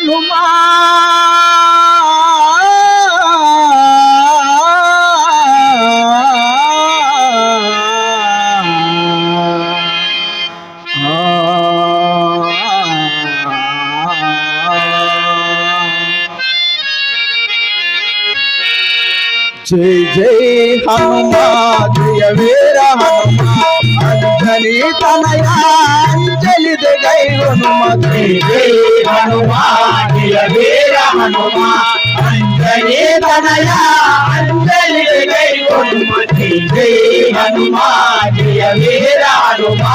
హనుమా. జై జై హనుమా జయ వీర హనుమా. అంజలి తనయా దిగై జై హనుమా జయ హనుమా. అంజనీ తనయ అంజలి గై హనుమతి జై హనుమా జయ వీర హనుమా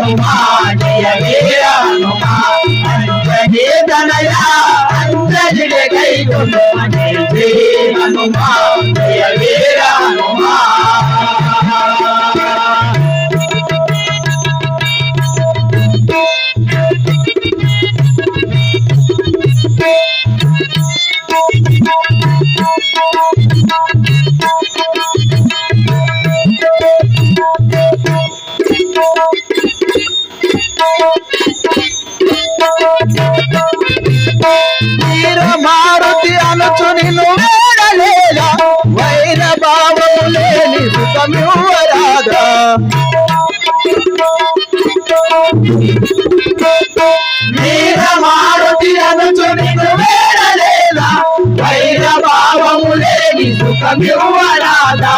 హనుమా జయ వీర హనుమా అంజనీ అంజలి గై హనుమా జయ వీర అనుచు నిన్ను వేడలేదా వైర భావము లేని సుఖమివ్వరాదా వీర మారుతి అనుచు నిన్ను వేడలేదా వైర భావము లేని సుఖమివ్వరాదా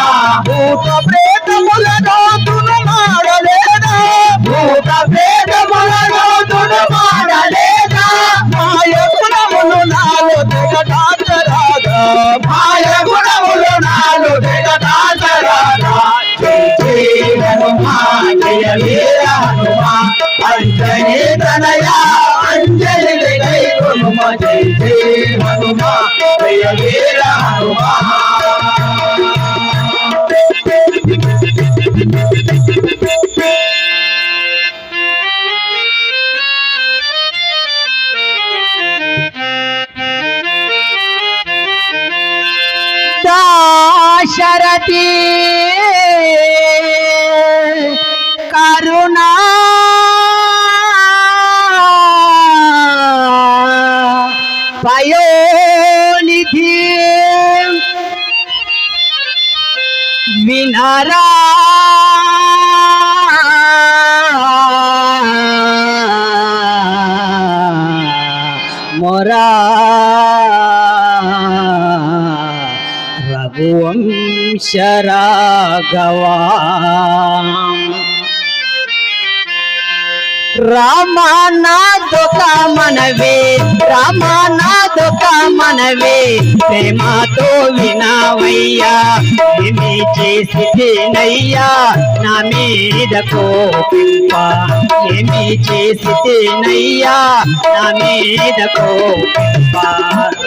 భూత ప్రేతములను తును మాడలేదా భూత అంజనీ తనయ అంజలి గై హనుమ జై జై హనుమా జయ వీర హనుమా దాశరథి రాఘవా రామానాథొక మనవే రామానాథొక మనవే ప్రేమతో వినావయ్యా ఏమి చేసితేనయ్యా నా మీద కోపింప. ఏమి చేసితేనయ్యా నా మీద కోపింప.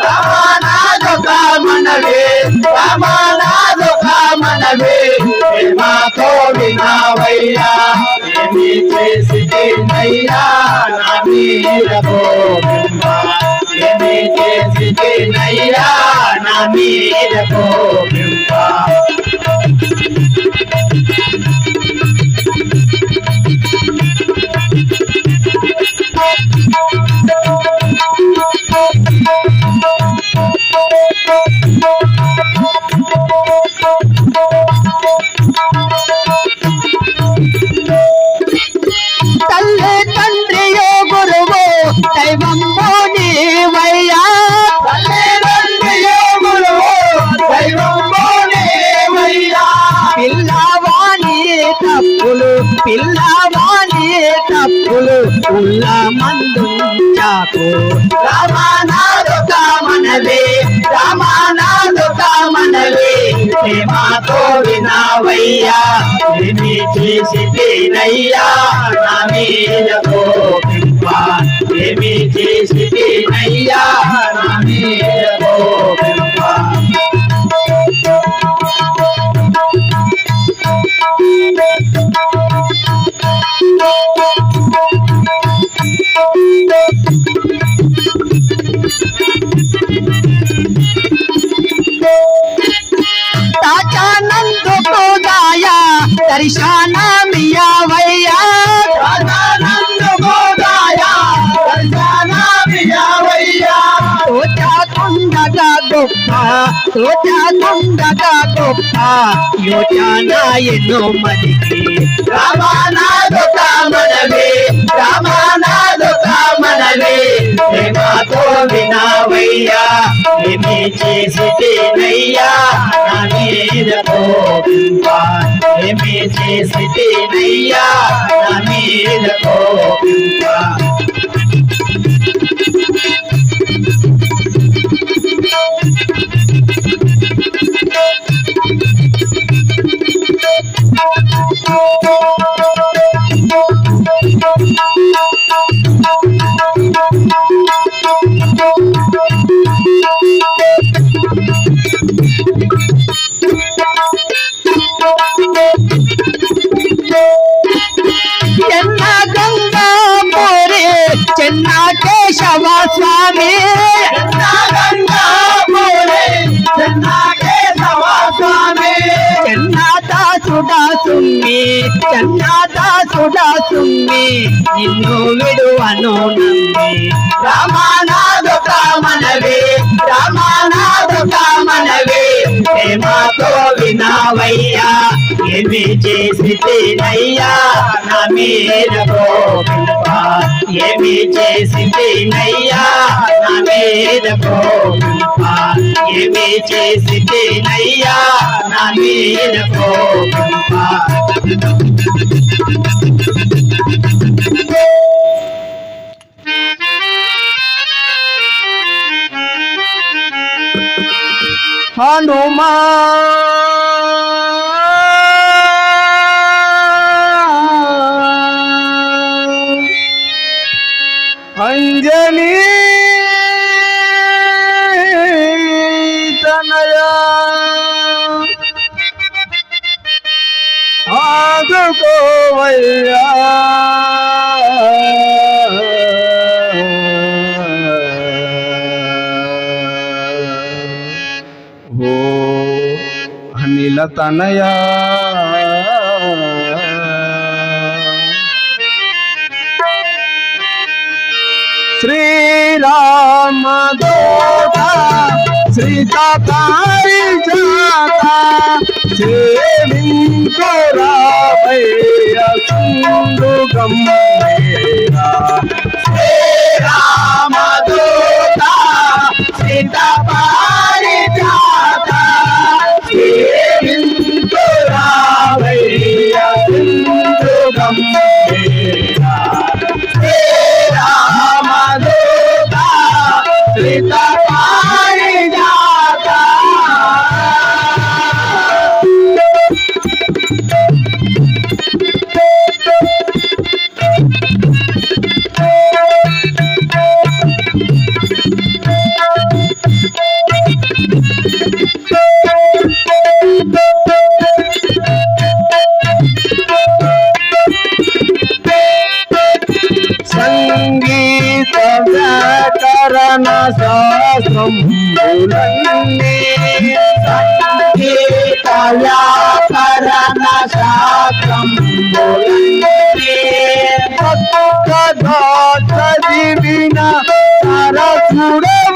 రామానాథొక మనవే రామానాథొక మనవే మాతో వినావయ్యా ఏమి చేసితేనయ్యా నా మీద కోపమ్మ ఏమి చేసితేనయ్యా నా ఏమి చేసితేనయ్యా నా మీద కోపింప తాచానందుకు గాయా దర్శన గొప్ప తోచాకుండగా గొప్ప యోచన ఎన్నో మదికి రామానాథుక మనవే రామానాథుక మనవే ప్రేమతో వినావయ్యా ఏమి చేసితేనయ్యా నా మీద కోపింప ఏమి చేసితేనయ్యా সমাজ స్వామి చెన్నాదా సుడా సుమ్మి చెన్నాదా సుడా సుమ్మి నిన్ను విడువను నమ్మి. రామానాథుక మనవే రామానాథుక మనవే ప్రేమతో వినావయ్యా ఏమి చేసితేనయ్యా నా మీద కోపింప ఏమి చేసితేనయ్యా నా మీద ఏమి చేసితేనయ్యా నా మీద హనుమా हो अनिल नया। श्री राम दोता श्री जाता श्री को राम శ్రీరామదూత సీతపా शास्त्रात्रम् तत्कदा सजीविना सरसुरम्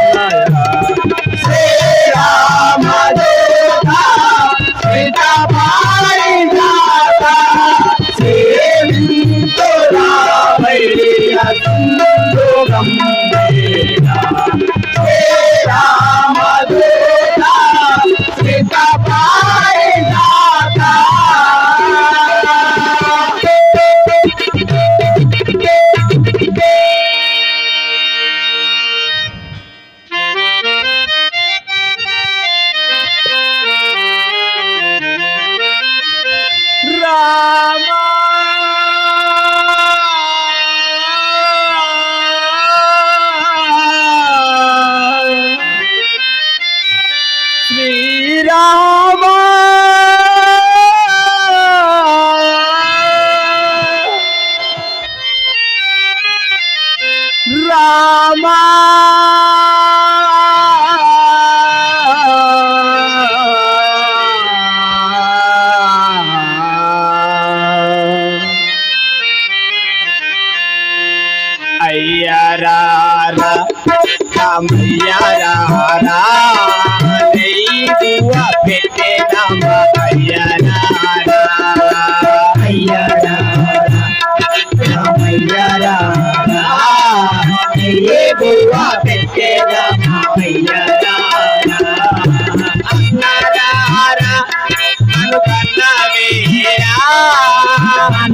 Thank you. ராமா. ஐயா ராமா ஐயா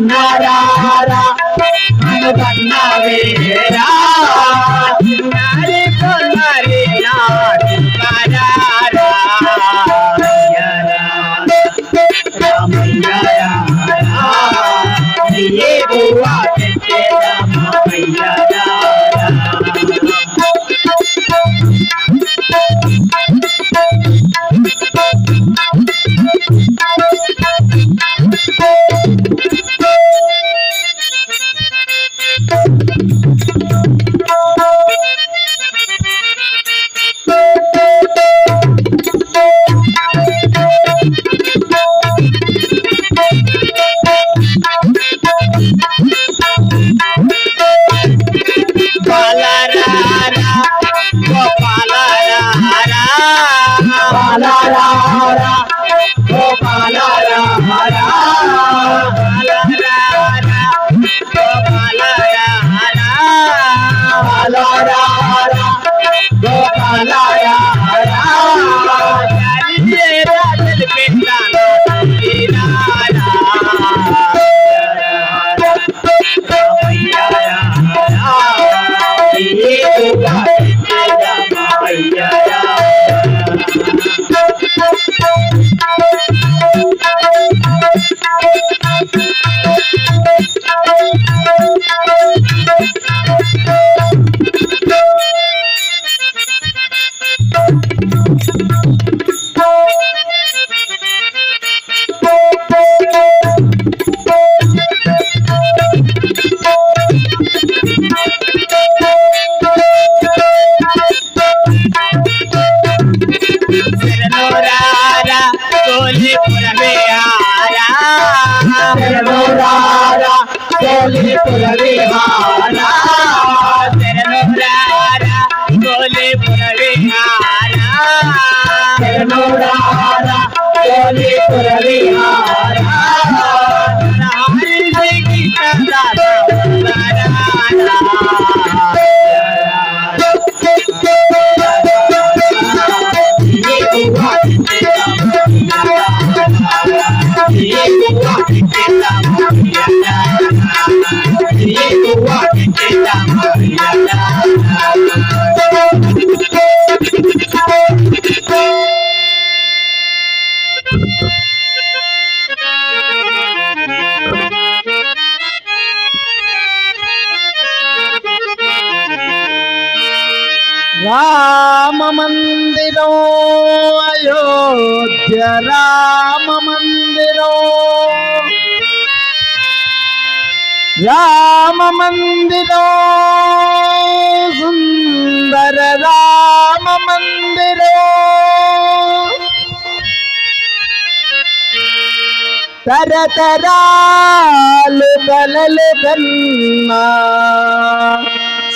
కన్నారారా కన్నావే రా Thank you. तुम्हारी माना రామ మందిరో అయోధ్య రామ మందిరో రామ మందిరో సుందర రామ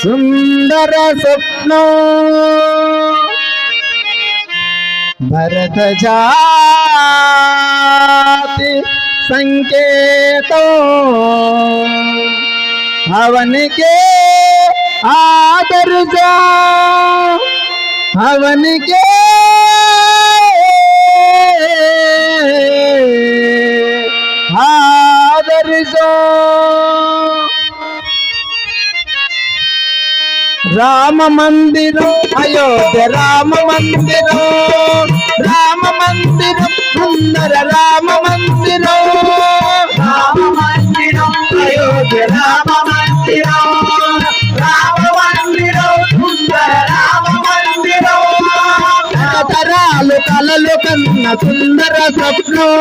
మందిరో తరతరాలు కలలు కన్నా సుందర స్వప్నం భరత జాతి సంకేతం అవనికే ఆదరుజా అవనికే ఆదరుజా రామ మందిరం అయోధ్య రామ మందిరం. రామ మందిరం సుందర రామ మందిరం. రామ మందిరం అయోధ్య రామ మందిరం. రామ మందిరం సుందర రామ మందిరం. తరతరాలు కలలు కన్న సుందర స్వప్నం.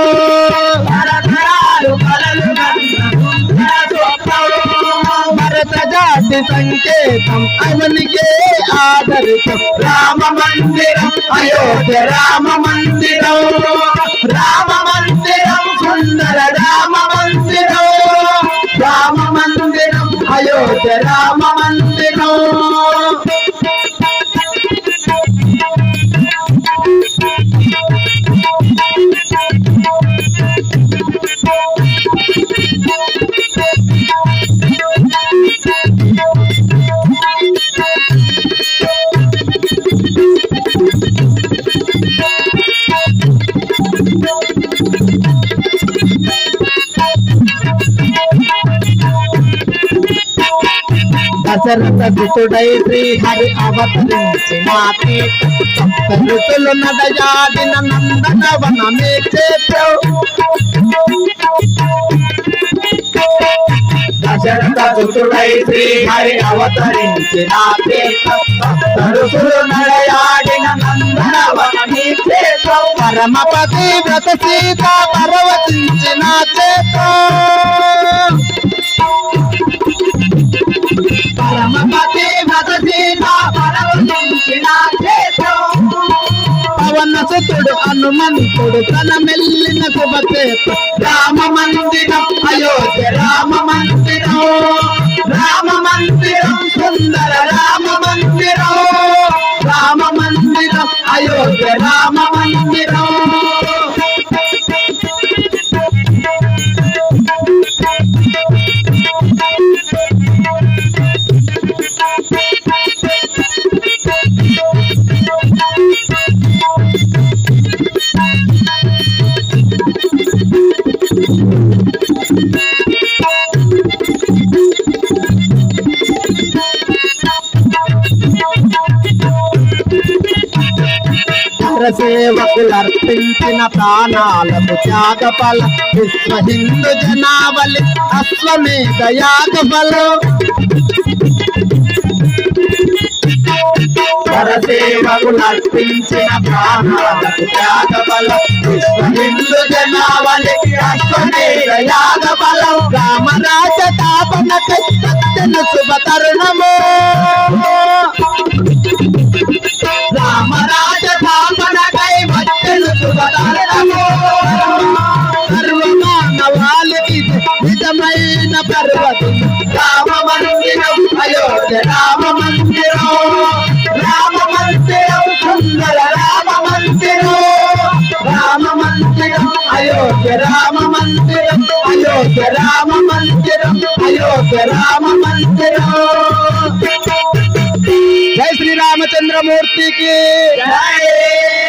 జాతి సంకేతం అవనికే ఆదరితం. రామ మందిరం అయోధ్య రామ మందిరం. రామ మందిరం సుందర రామ మందిరం. రామ మందిరం అయోధ్య రామ మందిరం. దశరథ సుతుడై శ్రీహరి అవతరించిన ఋతులు నడయాడిన నందనవన మే క్షేత్రం దశరథ సుతుడై శ్రీహరి అవతరించిన ఋతులు నడయాడిన నందనవన మే క్షేత్రం పరమపతి వ్రత సీత పర్వతించిన క్షేత్రం హనుమంతుడు తన మెల్లిన శుభక్షేత్రం రామ మందిరం అయోధ్య రామ మందిరం రామ మందిరం సుందర రామ మందిరం రామ మందిరం అయోధ్య రామ మందిరం. సేవకులర్పించిన ప్రాణాలకు త్యాగఫల విశ్వ హిందూ జనావళి అశ్వమేధ యాగ సేవకులర్పించిన ప్రాణాలకు విశ్వ హిందూ అశ్వమేధ రామరాజ తాపనకై సత్యన శుభ తరుణము. రామరాజ పర్వతం రామ మందిరం అయోధ్య రామ మందిరం రామ మందిరం సుందర రామ మందిరం రామ మందిరం అయోధ్య రామ మందిరం అయోధ్య రామ మందిరం అయోధ్య రామ మందిరం జై శ్రీరామచంద్రమూర్తికి జై